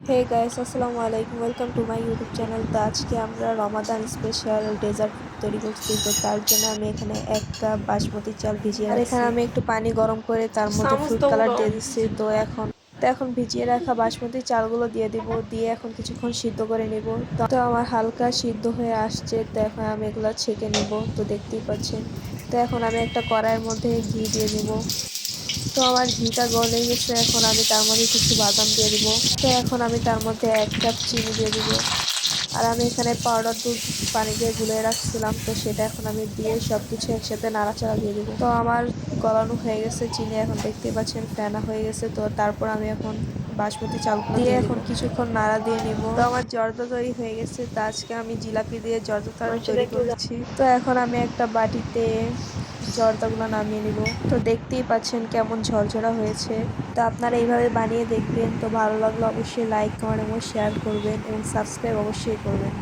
হে guys আসসালামু আলাইকুম welcome to my YouTube channel তো আজকে আমরা রমাদান স্পেশাল ডেজার্ট তৈরি করছি। তো তার জন্য আমি এখানে এক কাপ বাসমতি চাল ভিজিয়ে আর এখানে আমি একটু পানি গরম করে তার মধ্যে ফুড কালার দিয়ে দিচ্ছি। তো এখন তো এখন ভিজিয়ে রাখা বাসমতি চালগুলো দিয়ে দিব। দিয়ে এখন কিছুক্ষণ সিদ্ধ করে নিব। তো আমার হালকা সিদ্ধ হয়ে আসছে। তো এখন আমি এগুলো ছেঁকে নিব। তো দেখতেই পাচ্ছেন। তো এখন আমি একটা কড়াইয়ের মধ্যে ঘি দিয়ে দিব। তো আমার ঘিটা গলে গেছে এখন আমি তার মধ্যে কিছু বাদাম দিয়ে দিব। তো এখন আমি তার মধ্যে এক কাপ চিনি দিয়ে দিব। আর আমি এখানে পাউডার দুধ পানি দিয়ে গুলে রাখছিলাম তো সেটা এখন আমি দিয়ে সব কিছু একসাথে নাড়াচাড়া দিয়ে দিব। তো আমার গলানো হয়ে গেছে চিনি এখন দেখতে পাচ্ছেন ফেনা হয়ে গেছে। তো তারপর আমি এখন বাসমতি চাল দিয়ে এখন কিছুক্ষণ নাড়া দিয়ে নিব। তো আমার জর্দা তৈরি হয়ে গেছে তো আজকে আমি জিলাপি দিয়ে জর্দা তৈরি করেছি। তো এখন আমি একটা বাটিতে জর্দাগুলো নামিয়ে নিব। তো দেখতেই পাচ্ছেন কেমন ঝরঝরা হয়েছে। তো আপনারা এইভাবে বানিয়ে দেখবেন। তো ভালো লাগলে অবশ্যই লাইক কমেন্ট এবং শেয়ার করবেন এবং সাবস্ক্রাইব অবশ্যই করবেন।